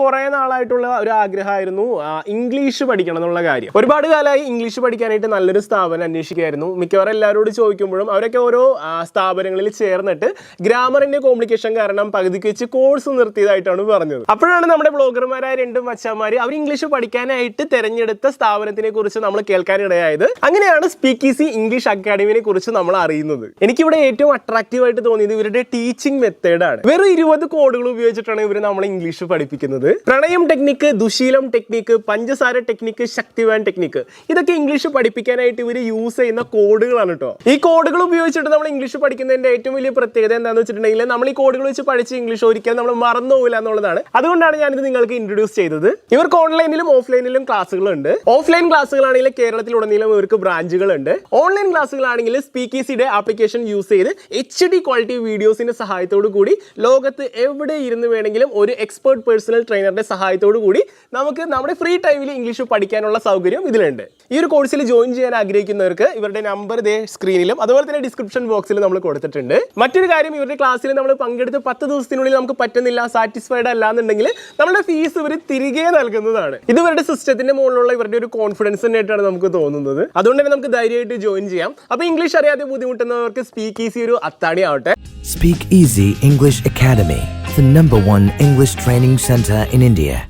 കുറെ നാളായിട്ടുള്ള ഒരു ആഗ്രഹമായിരുന്നു ഇംഗ്ലീഷ് പഠിക്കണം എന്നുള്ള കാര്യം. ഒരുപാട് കാലമായി ഇംഗ്ലീഷ് പഠിക്കാനായിട്ട് നല്ലൊരു സ്ഥാപനം അന്വേഷിക്കുകയായിരുന്നു. മിക്കവാറും എല്ലാവരോട് ചോദിക്കുമ്പോഴും അവരൊക്കെ ഓരോ സ്ഥാപനങ്ങളിൽ ചേർന്നിട്ട് ഗ്രാമറിന്റെ കോംപ്ലിക്കേഷൻ കാരണം പകുതിക്ക് വെച്ച് കോഴ്സ് നിർത്തിയതായിട്ടാണ് പറഞ്ഞത്. അപ്പോഴാണ് നമ്മുടെ ബ്ലോഗർമാരായ രണ്ടും മച്ചന്മാർ അവർ ഇംഗ്ലീഷ് പഠിക്കാനായിട്ട് തെരഞ്ഞെടുത്ത സ്ഥാപനത്തിനെ കുറിച്ച് നമ്മൾ കേൾക്കാനിടയായത്. അങ്ങനെയാണ് സ്പീക്ക് ഈസി ഇംഗ്ലീഷ് അക്കാഡമിനെ കുറിച്ച് നമ്മൾ അറിയുന്നത്. എനിക്കിവിടെ ഏറ്റവും അട്രാക്റ്റീവ് ആയിട്ട് തോന്നിയത് ഇവരുടെ ടീച്ചിങ് മെത്തേഡാണ് വെറും ഇരുപത് കോഡുകൾ ഉപയോഗിച്ചിട്ടാണ് ഇവർ നമ്മൾ ഇംഗ്ലീഷ് പഠിപ്പിക്കുന്നത്. പ്രണയം ടെക്നിക്ക് ദുശീലം ടെക്നിക്ക് പഞ്ചസാര ടെക്നിക്ക് ശക്തിവാൻ ടെക്നിക്ക് ഇതൊക്കെ ഇംഗ്ലീഷ് പഠിപ്പിക്കാനായിട്ട് ഇവർ യൂസ് ചെയ്യുന്ന കോഡുകളാണ് കേട്ടോ ഈ കോഡുകൾ ഉപയോഗിച്ചിട്ട് നമ്മൾ ഇംഗ്ലീഷ് പഠിക്കുന്നതിന്റെ ഏറ്റവും വലിയ പ്രത്യേകത എന്താണെന്ന് വെച്ചിട്ടുണ്ടെങ്കിൽ നമ്മൾ ഈ കോഡുകൾ വെച്ച് പഠിച്ച് ഇംഗ്ലീഷ് ഒരിക്കലും നമ്മൾ മറന്നു പോകില്ല എന്നുള്ളതാണ്. അതുകൊണ്ടാണ് ഞാനിത് നിങ്ങൾക്ക് ഇൻട്രൊഡ്യൂസ് ചെയ്തത്. ഇവർക്ക് ഓൺലൈനിലും ഓഫ്ലൈനിലും ക്ലാസ്സുകളുണ്ട്. ഓഫ്ലൈൻ ക്ലാസ്സുകളാണെങ്കിൽ കേരളത്തിലുടനീളം ഇവർക്ക് ബ്രാഞ്ചുകളുണ്ട് ഓൺലൈൻ ക്ലാസ്സുകളാണെങ്കിൽ സ്പീക്കീസിയുടെ ആപ്ലിക്കേഷൻ യൂസ് ചെയ്ത് എച്ച് ഡി ക്വാളിറ്റി വീഡിയോസിന്റെ സഹായത്തോടു കൂടി ലോകത്ത് എവിടെ ഇരുന്ന് വേണമെങ്കിലും ഒരു എക്സ്പേർട്ട് പേഴ്സണൽ ട്രെയിനറുടെ സഹായത്തോടു കൂടി നമുക്ക് നമ്മുടെ ഫ്രീ ടൈമിൽ ഇംഗ്ലീഷ് പഠിക്കാനുള്ള സൗകര്യം ഇതിലുണ്ട്. ഈ ഒരു കോഴ്സിൽ ജോയിൻ ചെയ്യാൻ ആഗ്രഹിക്കുന്നവർക്ക് ഇവരുടെ നമ്പർ ദേ സ്ക്രീനിലും അതുപോലെ തന്നെ ഡിസ്ക്രിപ്ഷൻ ബോക്സിൽ നമ്മൾ കൊടുത്തിട്ടുണ്ട്. മറ്റൊരു കാര്യം ഇവരുടെ ക്ലാസ്സിൽ നമ്മൾ പങ്കെടുത്ത് പത്ത് ദിവസത്തിനുള്ളിൽ നമുക്ക് പറ്റുന്നില്ല സാറ്റിസ്ഫൈഡ് അല്ല എന്നുണ്ടെങ്കിൽ നമ്മുടെ ഫീസ് ഇവർ തിരികെ നൽകുന്നതാണ്. ഇത് ഇവരുടെ സിസ്റ്റത്തിന്റെ മുകളിലുള്ള ഇവരുടെ ഒരു കോൺഫിഡൻസ് തന്നെയായിട്ടാണ് നമുക്ക് തോന്നുന്നത്. അതുകൊണ്ട് തന്നെ നമുക്ക് ധൈര്യമായിട്ട് ജോയിൻ ചെയ്യാം. അപ്പോൾ ഇംഗ്ലീഷ് അറിയാതെ ബുദ്ധിമുട്ടുന്നവർക്ക് സ്പീക്ക് ഈസി ഒരു അത്താണി ആവട്ടെ speak easy English Academy, the number one English training center in India.